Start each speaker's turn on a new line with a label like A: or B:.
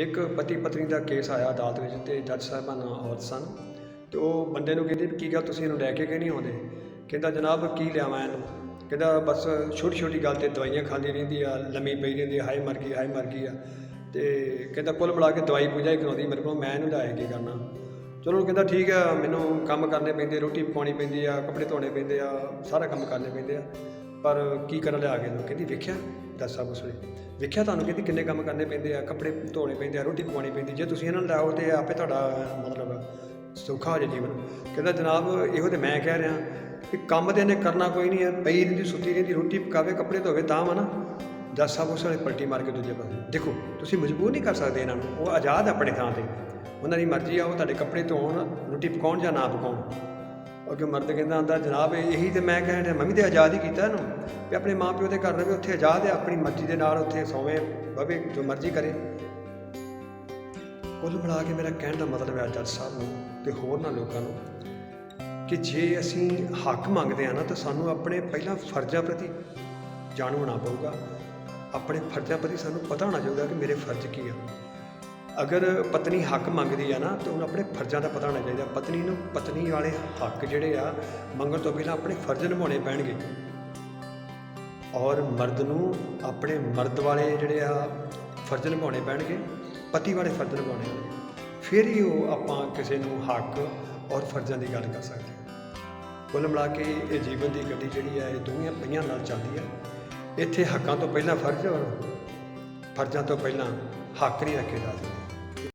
A: ਇੱਕ ਪਤੀ ਪਤਨੀ ਦਾ ਕੇਸ ਆਇਆ ਅਦਾਲਤ ਵਿੱਚ ਤੇ ਜੱਜ ਸਾਹਿਬਾਨ ਔਰਤ ਸਨ ਤੇ ਉਹ ਬੰਦੇ ਨੂੰ ਕਹਿੰਦੇ ਵੀ ਕੀ ਗੱਲ ਤੁਸੀਂ ਇਹਨੂੰ ਲੈ ਕੇ ਕਿ ਨਹੀਂ ਆਉਂਦੇ? ਕਹਿੰਦਾ ਜਨਾਬ ਕੀ ਲਿਆਵਾਂ ਇਹਨੂੰ? ਕਹਿੰਦਾ ਬਸ ਛੋਟੀ ਛੋਟੀ ਗੱਲ ਤੇ ਦਵਾਈਆਂ ਖਾਂਦੀ ਰਹਿੰਦੀ ਆ, ਲੰਮੀ ਪਈ ਰਹਿੰਦੀ ਆ, ਹਾਏ ਮਰ ਗਈ, ਹਾਏ ਮਰ ਗਈ ਆ। ਤੇ ਕਹਿੰਦਾ ਕੁੱਲ ਮਿਲਾ ਕੇ ਦਵਾਈ ਪੂਜਾ ਹੀ ਕਰਾਉਂਦੀ ਮੇਰੇ ਕੋਲ, ਮੈਂ ਇਹਨੂੰ ਲੈ ਕੇ ਕਰਨਾ। ਚਲੋ ਉਹ ਕਹਿੰਦਾ ਠੀਕ ਆ, ਮੈਨੂੰ ਕੰਮ ਕਰਨੇ ਪੈਂਦੇ, ਰੋਟੀ ਪਕਾਉਣੀ ਪੈਂਦੀ ਆ, ਕੱਪੜੇ ਧੋਣੇ ਪੈਂਦੇ ਆ, ਸਾਰਾ ਕੰਮ ਕਰਨੇ ਪੈਂਦੇ ਆ। ਪਰ ਕੀ ਕਰਨ ਲਿਆ ਕੇ ਨੂੰ ਕਹਿੰਦੀ ਵੇਖਿਆ। ਦੱਸ ਸਭ ਕੁਛ ਵੇਖਿਆ ਤੁਹਾਨੂੰ ਕਹਿੰਦੀ ਕਿੰਨੇ ਕੰਮ ਕਰਨੇ ਪੈਂਦੇ ਆ, ਕੱਪੜੇ ਧੋਣੇ ਪੈਂਦੇ ਆ, ਰੋਟੀ ਪਕਾਉਣੀ ਪੈਂਦੀ ਜੇ ਤੁਸੀਂ ਇਹਨਾਂ ਨੂੰ ਲਾਓ ਤੇ ਆਪੇ ਤੁਹਾਡਾ, ਮਤਲਬ ਸੌਖਾ ਹੋ ਜਾਏ ਜੀਵਨ। ਕਹਿੰਦਾ, ਜਨਾਬ, ਇਹੋ ਤੇ ਮੈਂ ਕਹਿ ਰਿਹਾ ਕਿ ਕੰਮ ਤੇ ਇਹਨੇ ਕਰਨਾ ਕੋਈ ਨਹੀਂ ਹੈ ਪਈ ਰਹਿੰਦੀ, ਸੁੱਤੀ ਰਹਿੰਦੀ, ਰੋਟੀ ਪਕਾਵੇ, ਕੱਪੜੇ ਧੋਵੇ ਤਾਂ ਵਾ ਨਾ। ਜੱਜ ਸਾਹਿਬ ਉਸ ਵੇਲੇ ਪਲਟੀ ਮਾਰ ਕੇ ਦੂਜੇ ਪਾਸੇ। ਦੇਖੋ, ਤੁਸੀਂ ਮਜਬੂਰ ਨਹੀਂ ਕਰ ਸਕਦੇ ਇਹਨਾਂ ਨੂੰ। ਉਹ ਆਜ਼ਾਦ ਆ ਆਪਣੇ ਥਾਂ ਤੇ। ਉਹਨਾਂ ਦੀ ਮਰਜ਼ੀ ਆ, ਉਹ ਤੁਹਾਡੇ ਕੱਪੜੇ ਧੋਣ, ਰੋਟੀ ਪਕਾਉਣ ਜਾਂ ਨਾ ਪਕਾਉਣ। ਅੱਗੇ ਮਰਦ ਕਹਿੰਦਾ ਆਂਦਾ ਜਨਾਬ, ਇਹੀ ਤੇ ਮੈਂ ਕਹਿਣ ਡਿਆ, ਮੈਂ ਵੀ ਤੇ ਆਜ਼ਾਦ ਹੀ ਕੀਤਾ ਇਹਨੂੰ ਵੀ ਆਪਣੇ ਮਾਂ ਪਿਓ ਦੇ ਘਰ ਰਵੇ, ਉੱਥੇ ਆਜ਼ਾਦ ਹੈ, ਆਪਣੀ ਮਰਜ਼ੀ ਦੇ ਨਾਲ ਉੱਥੇ ਸੌਵੇਂ ਬਵੇ ਜੋ ਮਰਜ਼ੀ ਕਰੇ। ਕੁੱਲ ਮਿਲਾ ਕੇ ਮੇਰਾ ਕਹਿਣ ਦਾ ਮਤਲਬ ਹੈ ਜੱਜ ਸਾਹਿਬ ਨੂੰ ਤੇ ਹੋਰ ਨਾ ਲੋਕਾਂ ਨੂੰ ਕਿ ਜੇ ਅਸੀਂ ਹੱਕ ਮੰਗਦੇ ਆ ਨਾ, ਤਾਂ ਸਾਨੂੰ ਆਪਣੇ ਪਹਿਲਾਂ ਫਰਜ਼ਾਂ ਪ੍ਰਤੀ ਜਾਣੂ ਹੋਣਾ ਪਊਗਾ। ਆਪਣੇ ਫਰਜ਼ਾਂ ਪ੍ਰਤੀ ਸਾਨੂੰ ਪਤਾ ਹੋਣਾ ਚਾਹੀਦਾ ਕਿ ਮੇਰੇ ਫਰਜ਼ ਕੀ ਆ। ਅਗਰ ਪਤਨੀ ਹੱਕ ਮੰਗਦੀ ਆ ਨਾ, ਤਾਂ ਉਹਨੂੰ ਆਪਣੇ ਫਰਜ਼ਾਂ ਦਾ ਪਤਾ ਹੋਣਾ ਚਾਹੀਦਾ। ਪਤਨੀ ਨੂੰ ਪਤਨੀ ਵਾਲੇ ਹੱਕ ਜਿਹੜੇ ਆ, ਮੰਗਣ ਤੋਂ ਪਹਿਲਾਂ ਆਪਣੇ ਫਰਜ਼ ਨਿਭਾਉਣੇ ਪੈਣਗੇ। ਔਰ ਮਰਦ ਨੂੰ ਆਪਣੇ ਮਰਦ ਵਾਲੇ ਜਿਹੜੇ ਆ, ਫਰਜ਼ ਨਿਭਾਉਣੇ ਪੈਣਗੇ, ਪਤੀ ਵਾਲੇ ਫਰਜ਼ ਨਿਭਾਉਣੇ ਪੈਣਗੇ ਫਿਰ ਹੀ ਉਹ ਆਪਾਂ ਕਿਸੇ ਨੂੰ ਹੱਕ ਔਰ ਫਰਜ਼ਾਂ ਦੀ ਗੱਲ ਕਰ ਸਕਦੇ ਹਾਂ। ਕੁੱਲ ਮਿਲਾ ਕੇ ਇਹ ਜੀਵਨ ਦੀ ਗੱਡੀ ਜਿਹੜੀ ਆ, ਇਹ ਦੋਵੇਂ ਪਹੀਆਂ ਨਾਲ ਚੱਲਦੀ ਹੈ ਇੱਥੇ ਹੱਕਾਂ ਤੋਂ ਪਹਿਲਾਂ ਫਰਜ਼ ਔਰ ਫਰਜ਼ਾਂ ਤੋਂ ਪਹਿਲਾਂ ਹੱਕ ਨਹੀਂ ਰੱਖੇ ਜਾ ਸਕਦੇ।